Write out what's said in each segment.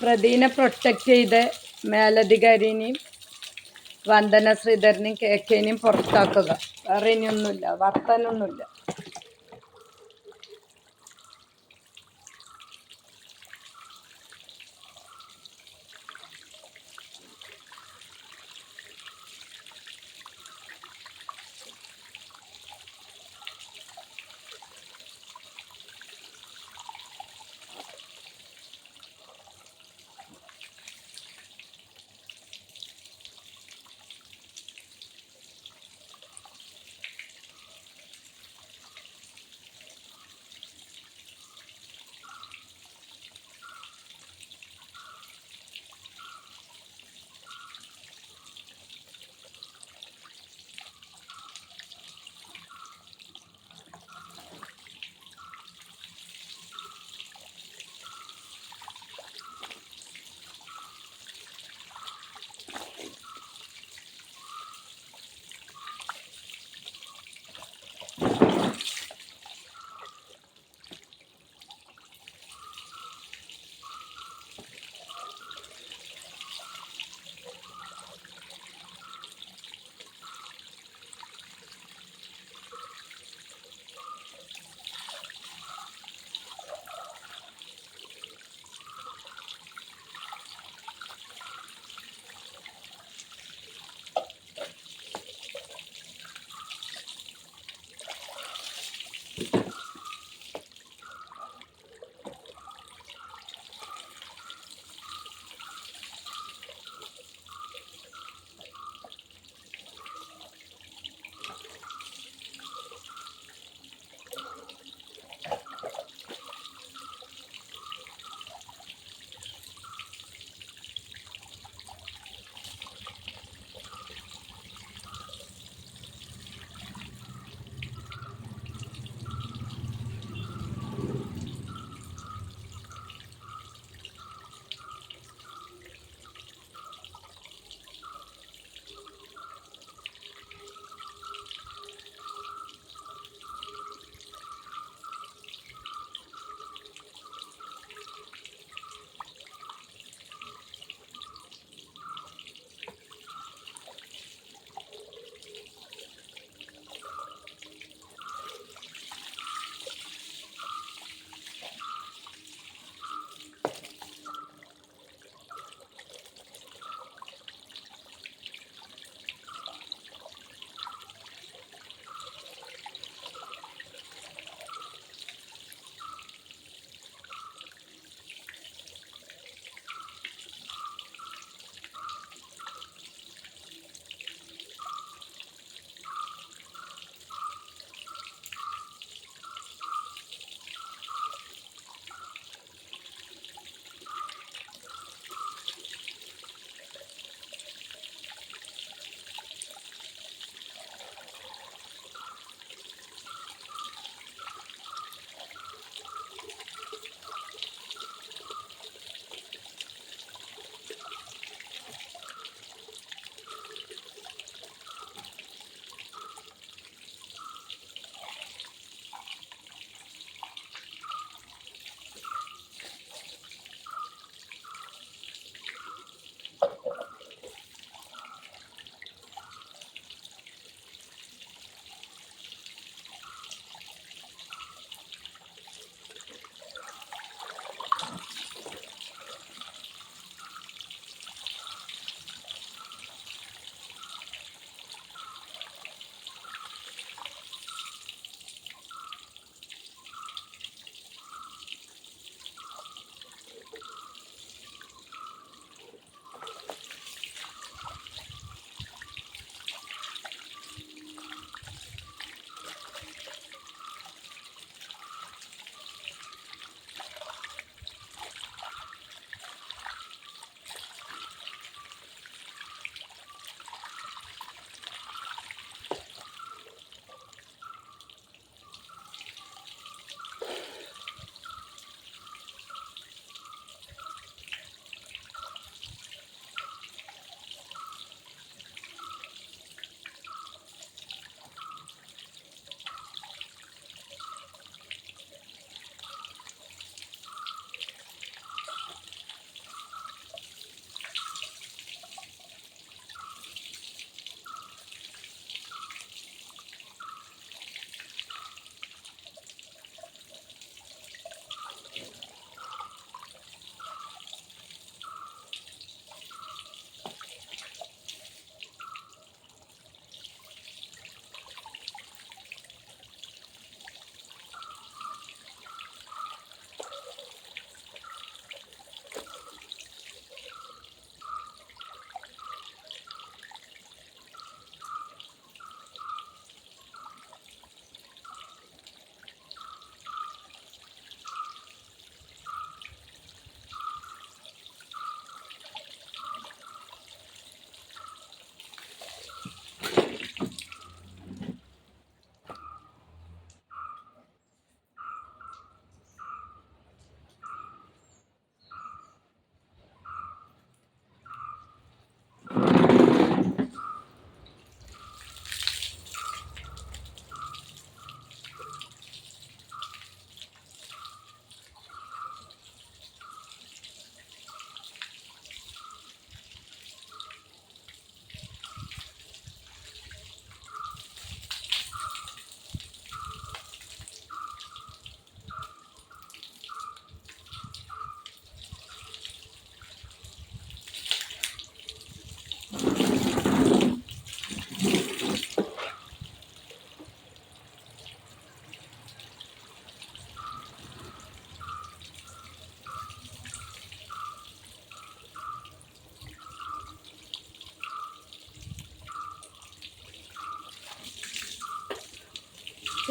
പ്രതിനെ protect ചെയ്ത് മേലധികാരിനെയും Vandana ശ്രീധരനെയും K കെനെയും പുറത്താക്കുക. വേറെ ഇനിയൊന്നുമില്ല. വർത്താനൊന്നുമില്ല.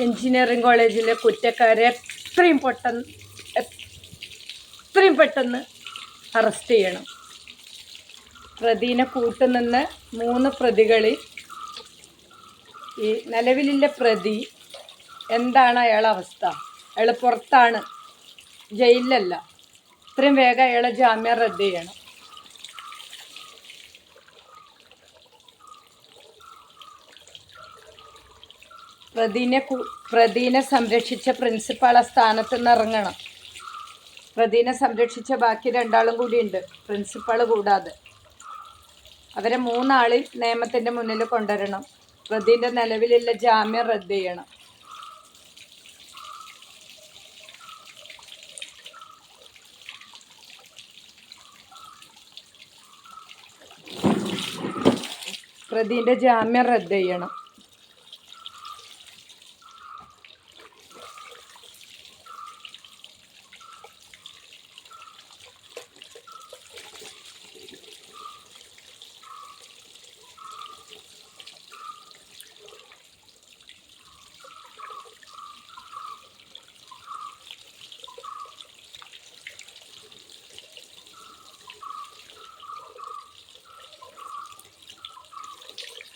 Engineering കോളേജിലെ കുറ്റക്കാരെ എത്രയും പെട്ടെന്ന് എത്രയും പെട്ടെന്ന് അറസ്റ്റ് ചെയ്യണം. പ്രതിനെ കൂട്ടുനിന്ന് മൂന്ന് പ്രതികളിൽ ഈ നിലവിലുള്ള പ്രതി എന്താണ് അയാളെ അവസ്ഥ? അയാൾ പുറത്താണ് ജയിലിലല്ല. ഇത്രയും വേഗം അയാളെ ജാമ്യം റദ്ദ് ചെയ്യണം. പ്രതിനെ പ്രതിനെ സംരക്ഷിച്ച പ്രിൻസിപ്പാൾ ആ സ്ഥാനത്ത് നിന്ന് ഇറങ്ങണം. പ്രതിനെ സംരക്ഷിച്ച ബാക്കി രണ്ടാളും കൂടിയുണ്ട്. പ്രിൻസിപ്പാൾ കൂടാതെ. അവരെ മൂന്നാളിൽ നിയമത്തിന്റെ മുന്നിൽ കൊണ്ടുവരണം. പ്രതിന്റെ നിലവിലുള്ള ജാമ്യം റദ്ദ് ചെയ്യണം. പ്രതിന്റെ ജാമ്യം റദ്ദ് ചെയ്യണം.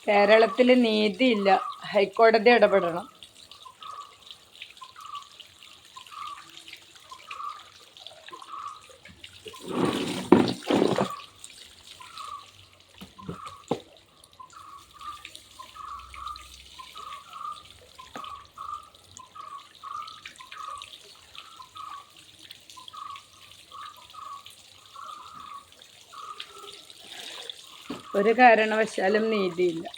കേരളത്തിൽ നീതിയില്ല. ഹൈക്കോടതി ഇടപെടണം. ഒരു കാരണവശാലും നീതിയില്ല.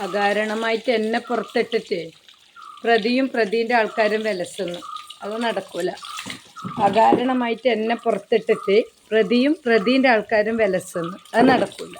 അകാരണമായിട്ട് എന്നെ പുറത്തിട്ടിട്ട് പ്രതിയും പ്രതിന്റെ ആൾക്കാരും വിലസുന്നു. അത് നടക്കൂല. അകാരണമായിട്ട് എന്നെ പുറത്തിട്ടിട്ട് പ്രതിയും പ്രതിന്റെ ആൾക്കാരും വിലസുന്നു. അത് നടക്കൂല.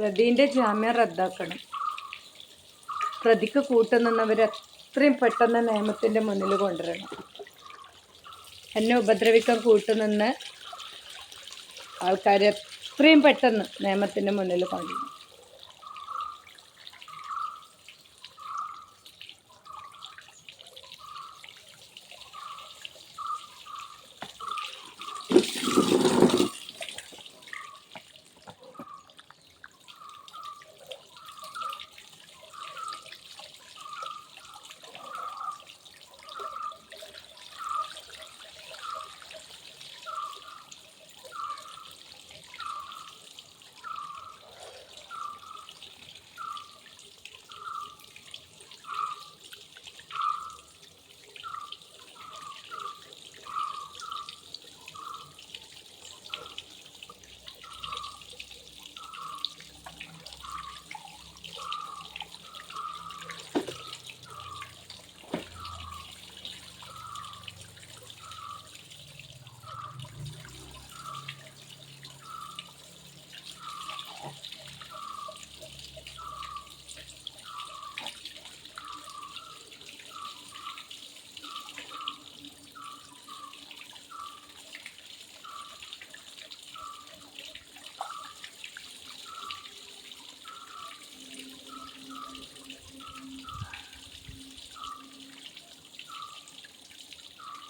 പ്രതിന്റെ ജാമ്യം റദ്ദാക്കണം. പ്രതിക്ക് കൂട്ടുനിന്നവർ എത്രയും പെട്ടെന്ന് നിയമത്തിന്റെ മുന്നിൽ കൊണ്ടുവരണം. എന്നെ ഉപദ്രവിക്കാൻ കൂട്ടുനിന്ന് ആൾക്കാരെ എത്രയും പെട്ടെന്ന് നിയമത്തിന്റെ മുന്നിൽ കൊണ്ടുവരണം.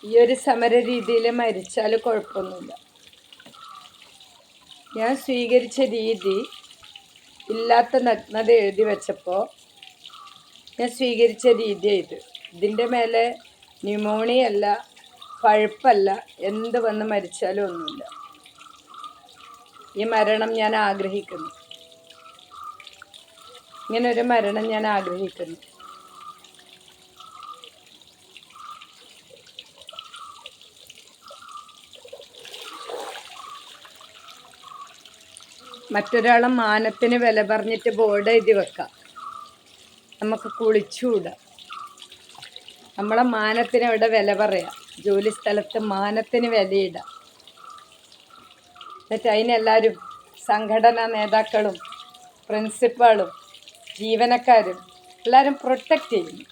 ഈ ഒരു സമര രീതിയിൽ മരിച്ചാൽ കുഴപ്പമൊന്നുമില്ല. ഞാൻ സ്വീകരിച്ച രീതി ഇല്ലാത്ത നഗ്നത എഴുതി വെച്ചപ്പോൾ ഞാൻ സ്വീകരിച്ച രീതി ഇത്. ഇതിന്റെ മേലെ ന്യൂമോണിയല്ല പഴുപ്പല്ല എന്ത് വന്ന് മരിച്ചാലും ഒന്നുമില്ല. ഈ മരണം ഞാൻ ആഗ്രഹിക്കുന്നു. ഇങ്ങനൊരു മരണം ഞാൻ ആഗ്രഹിക്കുന്നു. മറ്റൊരാളെ മാനത്തിന് വില പറഞ്ഞിട്ട് ബോർഡ് എഴുതി വെക്കാം. നമുക്ക് കുളിച്ചുകൂടാം. നമ്മളെ മാനത്തിന് അവിടെ വില പറയാം? ജോലി സ്ഥലത്ത് മാനത്തിന് വിലയിടാം. എന്നിട്ട് അതിനെല്ലാവരും സംഘടനാ നേതാക്കളും പ്രിൻസിപ്പാളും ജീവനക്കാരും എല്ലാവരും പ്രൊട്ടക്റ്റ് ചെയ്യുന്നു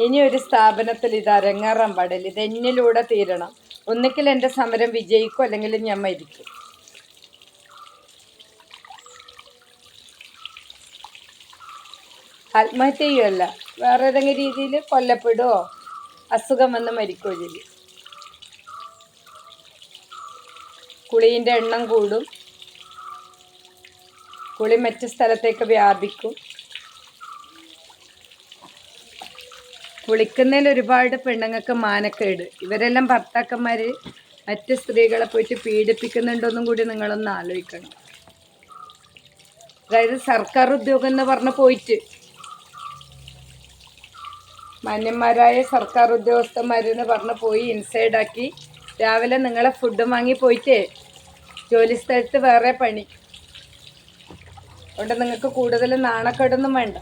ഇനി ഒരു സ്ഥാപനത്തിൽ ഇത് അരങ്ങേറാൻ പാടില്ല. ഇത് എന്നിലൂടെ തീരണം. ഒന്നുകിൽ എന്റെ സമരം വിജയിക്കും അല്ലെങ്കിൽ ഞാൻ മരിക്കും. ആത്മഹത്യ ചെയ്യുമല്ല വേറെ ഏതെങ്കിലും രീതിയിൽ കൊല്ലപ്പെടുകയോ അസുഖം വന്ന് മരിക്കുകയോ ചെയ്യും കുളീന്റെ എണ്ണം കൂടും. കുളി മറ്റ് സ്ഥലത്തേക്ക് വ്യാപിക്കും. കുളിക്കുന്നതിൽ ഒരുപാട് പെണ്ണുങ്ങൾക്ക് മാനക്കേട്. ഇവരെല്ലാം ഭർത്താക്കന്മാർ മറ്റ് സ്ത്രീകളെ പോയിട്ട് പീഡിപ്പിക്കുന്നുണ്ടോന്നും കൂടി നിങ്ങളൊന്ന് ആലോചിക്കണം. അതായത് സർക്കാർ ഉദ്യോഗം എന്ന് പറഞ്ഞ് പോയിട്ട് മാന്യന്മാരായ സർക്കാർ ഉദ്യോഗസ്ഥന്മാരെന്ന് പറഞ്ഞ് പോയി ഇൻസൈഡാക്കി രാവിലെ നിങ്ങളെ ഫുഡ് വാങ്ങി പോയിട്ടേ ജോലി സ്ഥലത്ത് വേറെ പണി. അതുകൊണ്ട് നിങ്ങൾക്ക് കൂടുതൽ നാണക്കേടൊന്നും വേണ്ട.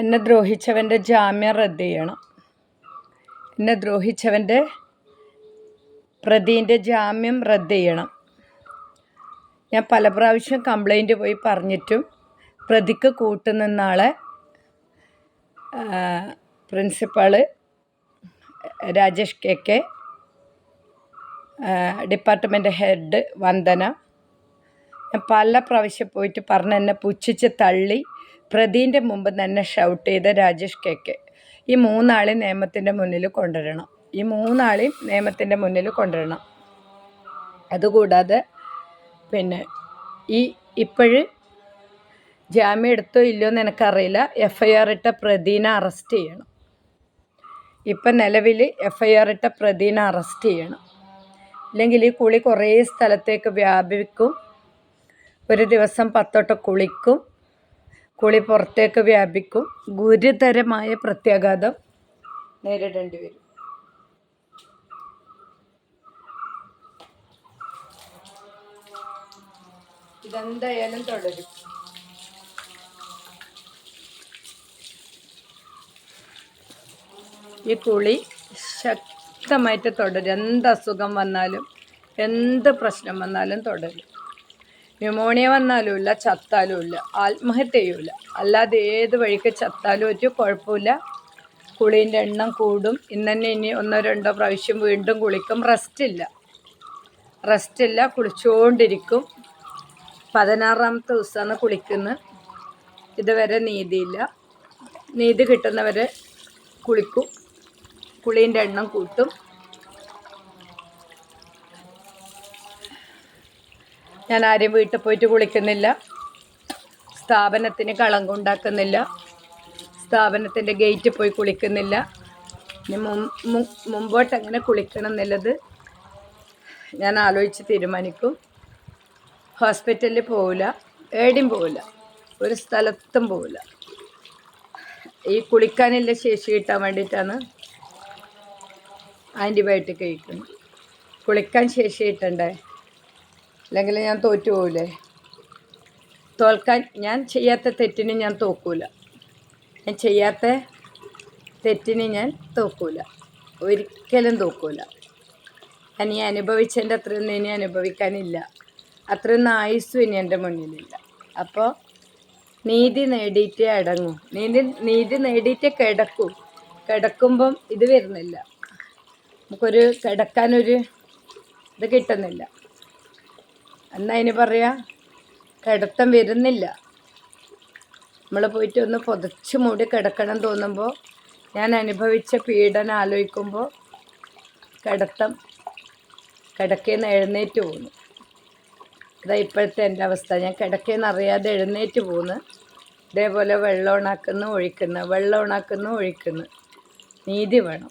എന്നെ ദ്രോഹിച്ചവന്റെ ജാമ്യം റദ്ദ് ചെയ്യണം. എന്നെ ദ്രോഹിച്ചവന്റെ പ്രതിന്റെ ജാമ്യം റദ്ദ് ചെയ്യണം. ഞാൻ പല പ്രാവശ്യം കംപ്ലൈന്റ് പോയി പറഞ്ഞിട്ടും പ്രതിക്ക് കൂട്ടുനിന്നാളെ principal Rajesh K K department head Vandana. ഞാൻ പല പ്രാവശ്യം പോയിട്ട് പറഞ്ഞ് എന്നെ പുച്ഛിച്ച് തള്ളി. പ്രതിന്റെ മുമ്പ് തന്നെ ഷൗട്ട് ചെയ്ത രാജേഷ് കെ കെ. ഈ മൂന്നാളെയും നിയമത്തിന്റെ മുന്നിൽ കൊണ്ടുവരണം. ഈ മൂന്നാളെയും നിയമത്തിന്റെ മുന്നിൽ കൊണ്ടുവരണം. അതുകൂടാതെ പിന്നെ ഈ ഇപ്പോഴ് ജാമ്യം എടുത്തോ ഇല്ലയോ എന്ന് എനിക്കറിയില്ല. എഫ് ഐ ആർ ഇട്ട പ്രദീനെ അറസ്റ്റ് ചെയ്യണം. ഇപ്പം നിലവിൽ എഫ് ഐ ആർ ഇട്ട പ്രദീനെ അറസ്റ്റ് ചെയ്യണം. ഇല്ലെങ്കിൽ ഈ കുളി കുറേ സ്ഥലത്തേക്ക് വ്യാപിക്കും. ഒരു ദിവസം പത്തോട്ട് കുളിക്കും. കുളി പുറത്തേക്ക് വ്യാപിക്കും. ഗുരുതരമായ പ്രത്യാഘാതം നേരിടേണ്ടി വരും. ഇതെന്തായാലും തുടരും. ഈ കുളി ശക്തമായിട്ട് തുടരും. എന്ത് അസുഖം വന്നാലും എന്ത് പ്രശ്നം വന്നാലും തുടരും. ന്യൂമോണിയ വന്നാലും ഇല്ല ചത്താലും ഇല്ല ആത്മഹത്യ ചെയ്യൂല അല്ലാതെ ഏത് വഴിക്ക് ചത്താലും ഒരു കുഴപ്പമില്ല. കുളീന്റെ എണ്ണം കൂടും. ഇന്ന് തന്നെ ഇനി ഒന്നോ രണ്ടോ പ്രാവശ്യം വീണ്ടും കുളിക്കും. റെസ്റ്റില്ല റെസ്റ്റില്ല കുളിച്ചുകൊണ്ടിരിക്കും പതിനാറാമത്തെ ദിവസമാണ് കുളിക്കുന്നത്. ഇതുവരെ നീതിയില്ല. നീതി കിട്ടുന്നവരെ കുളിക്കും. കുളീന്റെ എണ്ണം കൂട്ടും. ഞാൻ ആരെയും വീട്ടിൽ പോയിട്ട് കുളിക്കുന്നില്ല. സ്ഥാപനത്തിന് കളങ്കുണ്ടാക്കുന്നില്ല സ്ഥാപനത്തിന്റെ ഗേറ്റിൽ പോയി കുളിക്കുന്നില്ല. ഇനി മുമ്പോട്ട് എങ്ങനെ കുളിക്കണം എന്നുള്ളത് ഞാൻ ആലോചിച്ച് തീരുമാനിക്കും. ഹോസ്പിറ്റലിൽ പോവില്ല ഏടിയും പോവില്ല ഒരു സ്ഥലത്തും പോവില്ല. ഈ കുളിക്കാനുള്ള ശേഷി കിട്ടാൻ വേണ്ടിയിട്ടാണ് ആന്റിബയോട്ടിക് കഴിക്കുന്നത്. കുളിക്കാൻ ശേഷി കിട്ടണ്ടേ? അല്ലെങ്കിൽ ഞാൻ തോറ്റു പോകില്ലേ തോൽക്കാൻ ഞാൻ ചെയ്യാത്ത തെറ്റിന് ഞാൻ തോക്കൂല. ഞാൻ ചെയ്യാത്ത തെറ്റിന് ഞാൻ തോക്കൂല. ഒരിക്കലും തോക്കൂല. ഞാൻ ഈ അനുഭവിച്ചതിന്റെ അത്രയൊന്നും ഇനി അനുഭവിക്കാനില്ല. അത്രയൊന്നും ആയുസ്സും ഇനി എന്റെ മുന്നിലില്ല. അപ്പോൾ നീതി നേടിയിട്ടേ അടങ്ങൂ. നീതി നീതി നേടിയിട്ടേ കിടക്കൂ. കിടക്കുമ്പം ഇത് വരുന്നില്ല. നമുക്കൊരു കിടക്കാനൊരു ഇത് കിട്ടുന്നില്ല. എന്നാ അതിന് പറയാ? കിടത്തം വരുന്നില്ല. നമ്മൾ പോയിട്ട് ഒന്ന് പുതച്ച് മൂടി കിടക്കണം തോന്നുമ്പോൾ ഞാൻ അനുഭവിച്ച പീഡനം ആലോചിക്കുമ്പോൾ കിടത്തം കിടക്കേന്ന് എഴുന്നേറ്റ് പോകുന്നു ഇതാ ഇപ്പോഴത്തെ എന്റെ അവസ്ഥ. ഞാൻ കിടക്കേന്ന് അറിയാതെ എഴുന്നേറ്റ് പോകുന്നു ഇതേപോലെ വെള്ളം ഉണക്കുന്നു ഒഴിക്കുന്നു. വെള്ളം ഉണക്കുന്നു ഒഴിക്കുന്നു. നീതി വേണം.